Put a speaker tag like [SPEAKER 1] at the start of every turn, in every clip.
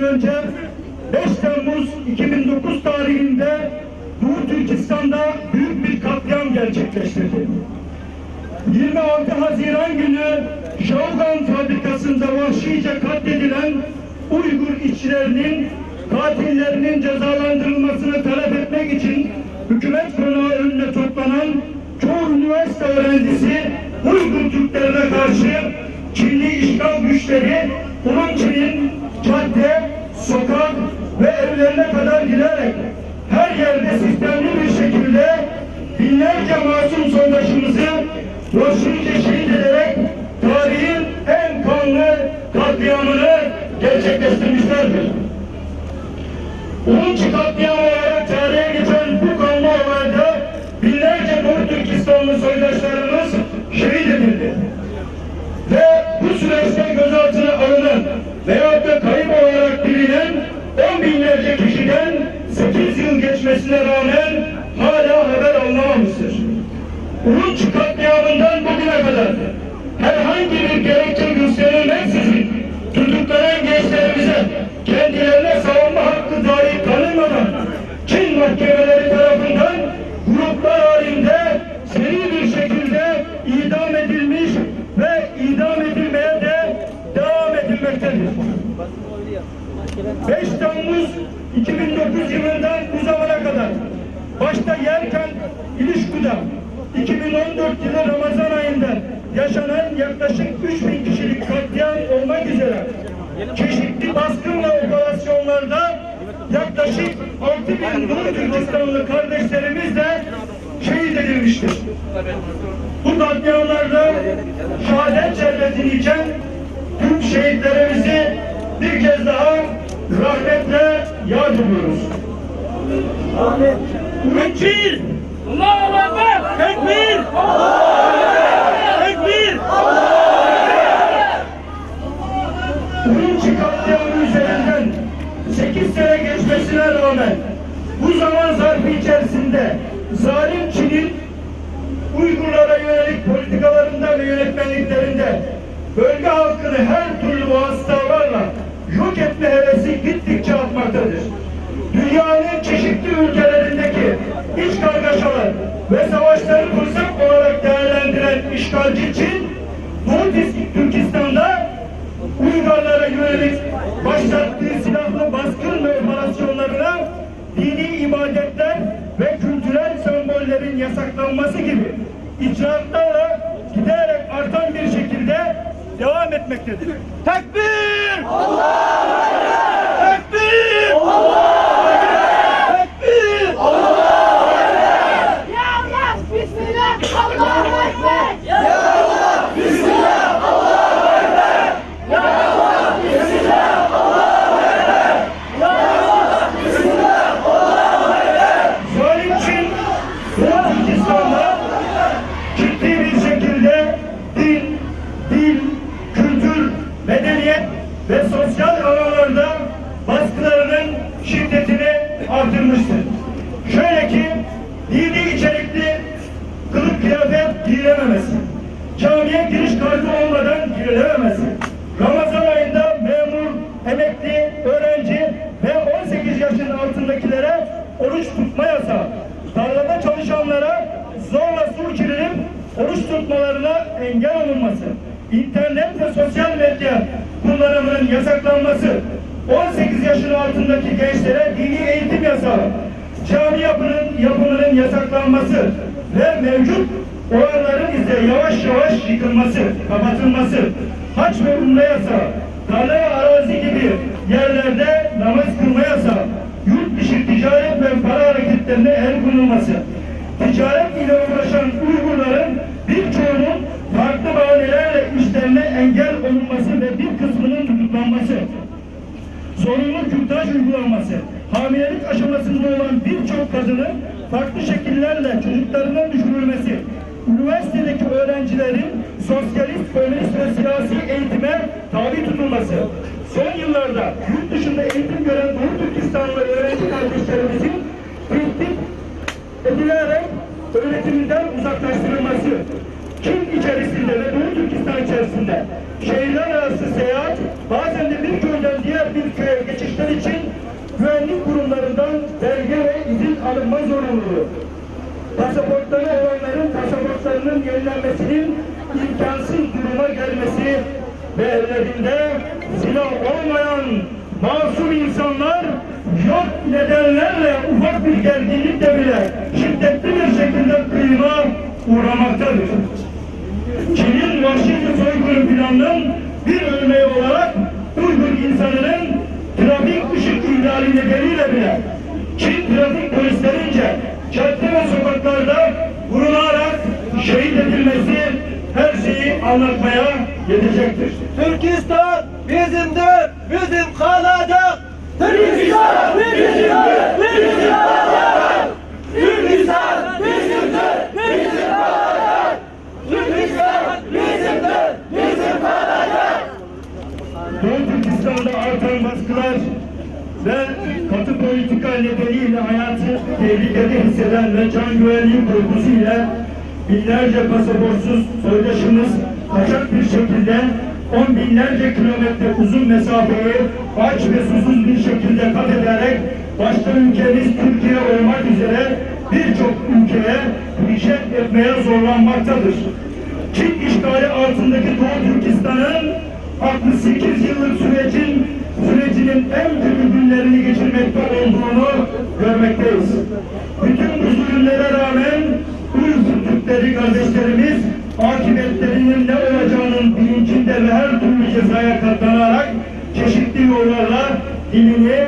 [SPEAKER 1] 8 yıl önce 5 Temmuz 2009 tarihinde Doğu Türkistan'da büyük bir katliam gerçekleştirdi. 26 Haziran günü Şavgan fabrikasında vahşice katledilen Uygur işçilerinin katillerinin cezalandırılmasını talep etmek için hükümet konağı önüne toplanan çoğu üniversite öğrencisi Uygur Türklerine karşı Çinli işgal güçleri Urumçi'nin cadde, sokak ve evlerine kadar girerek her yerde sistemli bir şekilde binlerce masum soydaşımızı vahşice şehit ederek tarihin en kanlı katliamını gerçekleştirmişlerdir. Ulunç katliamı binlerce kişiden 8 yıl geçmesine rağmen hala haber alınamamıştır. Ulunç katliamından bugüne kadar herhangi bir gerekçe gösterilmeksizin tutuklanan gençlerimize kendilerine savunma hakkı dahi tanınmadan Çin mahkemeleri 5 Temmuz 2009 yılından bu zamana kadar başta Yerken İlişku'da 2014 yılı Ramazan ayında yaşanan yaklaşık 3000 kişilik katliam olmak üzere çeşitli baskın ve operasyonlarda yaklaşık 6000 Doğu Türkistanlı kardeşlerimiz de şehit edilmiştir. Bu katliamlarda şehadet şerbetini içen tüm şehitlerimizi bir kez daha rahmetle yad ediyoruz. Tekbir!
[SPEAKER 2] Allahu Ekber!
[SPEAKER 1] Tekbir! Tekbir! Birinci katliamı üzerinden 8 sene geçmesine rağmen bu zaman zarfı içerisinde zalim Çin'in Uygurlara yönelik politikalarında ve yönetmenliklerinde bölge halkını her türlü vasıtalarla yok etme hevesi gittikçe artmaktadır. Dünyanın çeşitli ülkelerindeki iç kargaşalar ve savaşları fırsat olarak değerlendiren işgalci Çin, Doğu Türkistan'da Uygarlara yönelik başlattığı silahlı baskın ve operasyonlarına dini ibadetler ve kültürel sembollerin yasaklanması gibi icraatlarla giderek artan bir şekilde devam etmektedir. Tekbir! Tekbir! Altındakilere oruç tutma yasağı, tarlada çalışanlara zorla su içirilip oruç tutmalarına engel olunması, internet ve sosyal medya kullanımının yasaklanması, 18 yaşın altındaki gençlere dini eğitim yasağı, cami yapının yapımının yasaklanması ve mevcut olanların ise yavaş yavaş yıkılması, kapatılması, haç ve umre yasağı, tarla arazi gibi kadının farklı şekillerle çocuklarının düşürülmesi, üniversitedeki öğrencilerin sosyalist, komünist ve siyasi eğitime tabi tutulması, son yıllarda yurt dışında eğitim gören Doğu Türkistanlı öğrenci kardeşlerimizin tehdit edilerek öğretiminden uzaklaştırılması, Çin içerisinde ve Doğu Türkistan içerisinde. Şehirler arası seyahat bazen de bir köyden diğer bir köye geçişler için güvenlik kurumlarından belge ve izin alınma zorunluluğu. Pasaportları olanların pasaportlarının yenilenmesinin imkansız duruma gelmesi ve ellerinde silah olmayan masum insanlar yok nedenlerle ufak bir gerginlikle bile şiddetli bir şekilde kıyıma uğramaktadır. Çin'in vahşice soykırım planının bir örneği olarak Uygur insanının trafik ışık ihlali nedeniyle bile trafik polislerince cadde ve sokaklarda vurularak şehit edilmesi her şeyi anlatmaya yetecektir.
[SPEAKER 2] Türkistan bizimdir, bizim kalacak. Türkistan bizimdir, bizim kalacak. Türkistan bizimdir, bizim kalacak. Türkistan bizimdir, bizim kalacak.
[SPEAKER 1] Doğu Türkistan'da artan baskılar ve katı politika nedeniyle hayatı tehlikede hisseden ve can güvenliği korkusuyla binlerce pasaportsuz soydaşımız kaçak bir şekilde on binlerce kilometre uzun mesafeyi aç ve susuz bir şekilde kat ederek başta ülkemiz Türkiye olmak üzere birçok ülkeye hicret etmeye zorlanmaktadır. Çin işgali altındaki Doğu Türkistan'ın 68 yıllık sürecin sürecinin en kötü günlerini geçirmekte olduğunu görmekteyiz. Bütün bu zulümlere rağmen Uygur Türkleri kardeşlerimiz akıbetlerinin ne olacağının bilincinde ve her türlü cezaya katlanarak çeşitli yollarla dilini,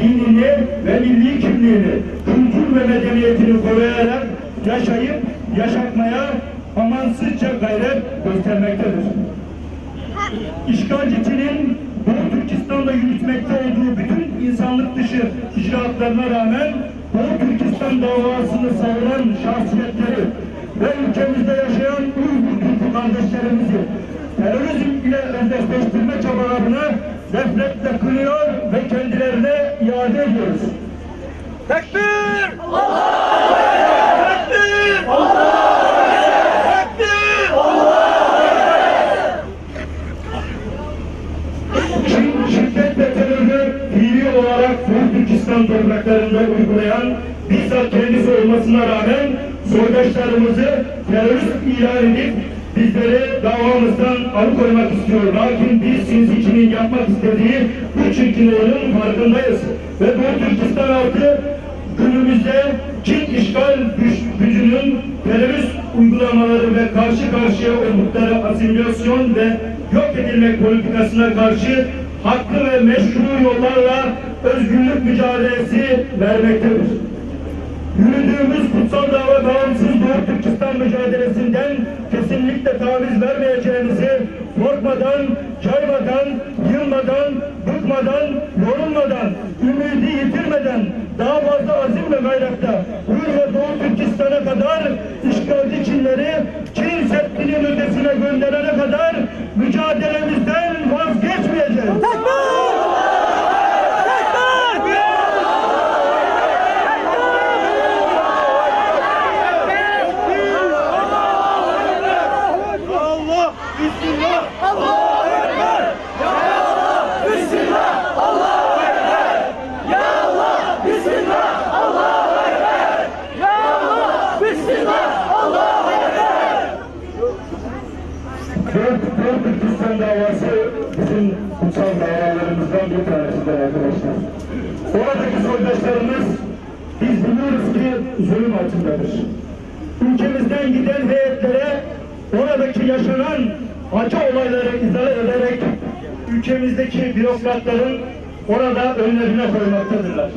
[SPEAKER 1] dinini ve milli kimliğini, kültür ve medeniyetini koruyarak yaşayıp yaşatmaya amansızca gayret göstermektedir. İşgalci Çin'in Doğu Türkistan'da yürütmekte insanlık dışı icraatlarına rağmen Doğu Türkistan davasını savunan şahsiyetleri ve ülkemizde yaşayan Uygur Türk kardeşlerimizi terörizm ile özdeşleştirme çabalarını nefretle kınıyor ve kendilerine iade ediyoruz.
[SPEAKER 2] Tekbir! Allahu Tekbir! Allahu
[SPEAKER 1] Doğu Türkistan topraklarında uygulayan bizzat kendisi olmasına rağmen soydaşlarımızı terörist ilan edip bizleri davamızdan alıkoymak istiyor. Lakin biz sinsi Çin'in yapmak istediği bu çirkin oyunun farkındayız. Ve Doğu Türkistan halkı günümüzde Çin işgal gücünün terörist uygulamaları ve karşı karşıya oldukları asimilasyon ve yok edilmek politikasına karşı haklı ve meşru yollarla özgürlük mücadelesi vermektedir. Yürüdüğümüz kutsal dava bağımsız Doğu Türkistan mücadelesinden kesinlikle taviz vermeyeceğimizi korkmadan, caymadan, yılmadan, bıkmadan, yorulmadan, ümidi yitirmeden daha fazla azim ve gayretle ve Doğu Türkistan'a kadar işgalci Çinleri Çin Seddi'nin ötesine gönderene kadar mücadelemizden vazgeçmeyeceğiz.
[SPEAKER 2] Allah! Bismillah! Allahu Ekber! Ya Allah! Bismillah! Allahu Ekber! Ya Allah! Bismillah! Allahu Ekber! Ya Allah! Bismillah! Allahu Ekber!
[SPEAKER 1] Dört, dört Türkistan davası bizim kutsal davalarımızdan bir tanesidir arkadaşlar. Oradaki soydaşlarımız biz biliyoruz ki zulüm altındadır. Ülkemizden giden heyetlere oradaki yaşanan acı olayları izah ederek ülkemizdeki bürokratların orada önlerine koymaktadırlar.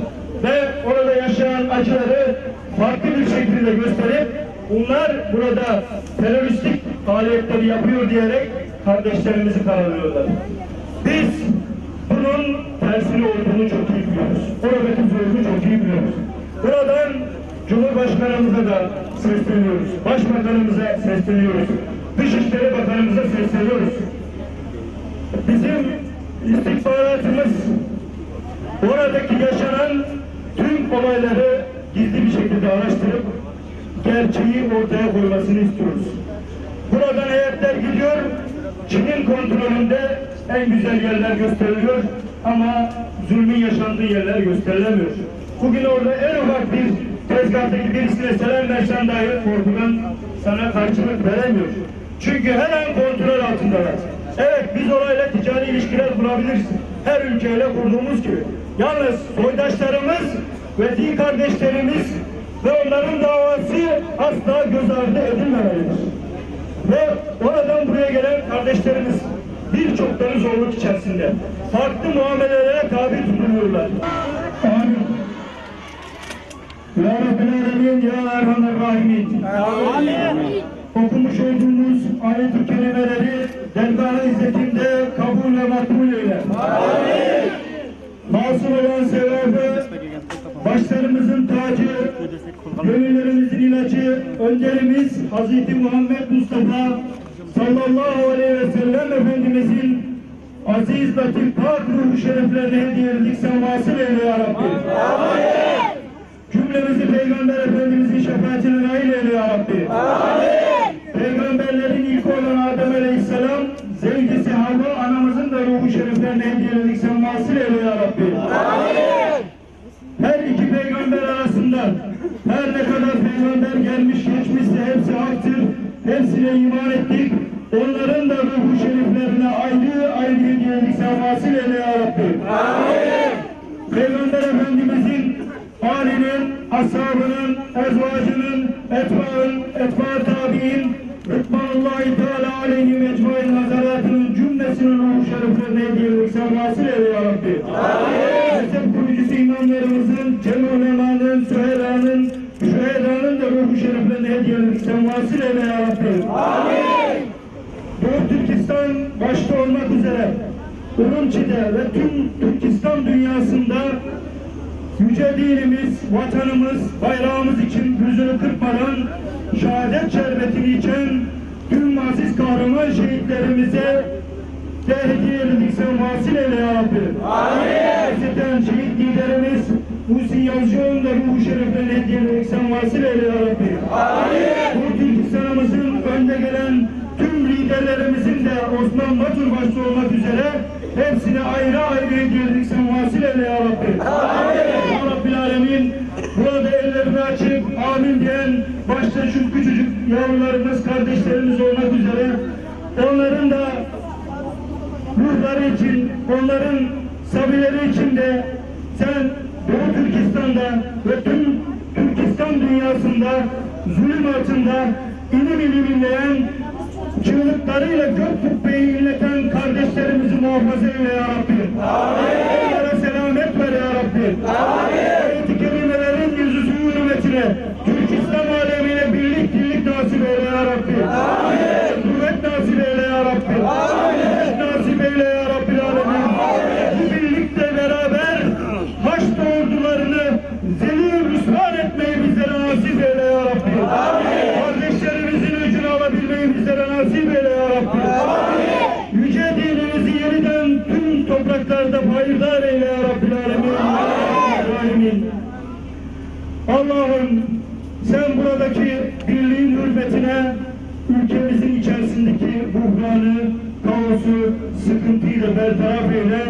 [SPEAKER 1] Ve orada yaşayan acıları farklı bir şekilde gösterip bunlar burada teröristik faaliyetleri yapıyor diyerek kardeşlerimizi karalıyorlar. Biz bunun tersini olduğunu çok iyi biliyoruz. Oradaki zulmü çok iyi biliyoruz. Buradan Cumhurbaşkanımıza da sesleniyoruz. Başbakanımıza sesleniyoruz. Dışişleri Bakanımıza sesleniyoruz. Bizim istihbaratımız oradaki yaşanan tüm olayları gizli bir şekilde araştırıp gerçeği ortaya koymasını istiyoruz. Buradan heyetler gidiyor, Çin'in kontrolünde en güzel yerler gösteriliyor ama zulmün yaşandığı yerler gösterilemiyor. Bugün orada en ufak bir tezgahtaki birisine selam versen dahi korkudan sana karşılık veremiyor. Çünkü her an kontrol altındalar. Evet biz orayla ticari ilişkiler kurabiliriz. Her ülkeyle kurduğumuz gibi. Yalnız soydaşlarımız ve din kardeşlerimiz ve onların davası asla göz ardı edilmemelidir. Ve oradan buraya gelen kardeşlerimiz birçokları zorluk içerisinde. Farklı muamelelere tabi tutuluyorlar. Amin. Ya Rabbil Alemin, Ya Erhamer Rahimin.
[SPEAKER 2] Amin.
[SPEAKER 1] Okumuş olduğumuz ayet-i kerimeleri dergah-ı izzetinde kabul ve makbul eyle. Amin. Hasıl olan sevabı, başlarımızın tacı, gönüllerimizin ilacı, önderimiz Hazreti Muhammed Mustafa sallallahu aleyhi ve sellem Efendimizin aziz, latif, pak ruhu şereflerine hediye edildik. Sen vasıl eyle ya Rabbi. Cümlemizi Peygamber Efendimizin şefaatine nail eyle ya Rabbi. Peygamberlerin ashabının, ezvacının, etbaın, etba tabi'in, Rıdvanullahi Teala aleyhim ecmain nazaratının cümlesinin ruhu şeriflerine hediyelik sen vasıl eyle ya Rabbi. Mezhep kurucusu imamlarımızın, Cem ulemanın, Süheyra'nın, Şüheyra'nın da ruhu şeriflerine hediyelik sen vasıl eyle ya Rabbi. Doğu Türkistan başta olmak üzere Urumçi'de ve tüm Türkistan dünyasında yüce dinimiz, vatanımız, bayrağımız için yüzünü kırpmadan şehadet şerbetini içen tüm aziz kahraman şehitlerimize de hediye edildik sen vasıl eyle ya Rabbi. Amin. Şehit liderimiz Muhsin Yazıcıoğlu'nun da ruhu şereflerine hediye edildik sen vasıl eyle ya Rabbi. Amin. Bu Türkistan'ımızın önde gelen tüm liderlerimizin de Osman Batur başta olmak üzere hepsine ayrı ayrı hediye edildik sen vasıl eyle ya Rabbi. Amin. Ya Rabbil Alemin burada ellerini amin diyen başta şu küçücük yavrularımız, kardeşlerimiz olmak üzere onların da ruhları için, onların sabileri için de sen Doğu Türkistan'da ve tüm Türkistan dünyasında zulüm altında ilim ilim inleyen çığlıklarıyla gök kubbeyi inleten kardeşlerimizi muhafaza eyle ya Rabbi. Onlara selamet ver ya Rabbi. Ayet-i kerimelerin yüzü hürmetine buhranı, kaosu, sıkıntıyı da bertaraf eyle.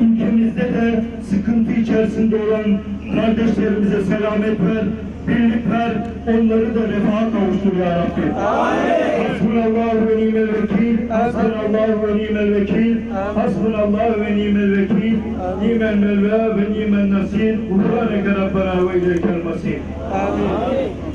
[SPEAKER 1] Ülkemizde de sıkıntı içerisinde olan kardeşlerimize selamet ver, birlik ver, onları da refaha kavuştur ya Rabbi. Hasbunallahu ve nimel vekil, hasbunallahu ve nimel vekil, hasbunallahu ve nimel vekil, nimel mevla ve nimel nasir, Kur'an-ı Rabbena ve ileykel masir.
[SPEAKER 2] Amin.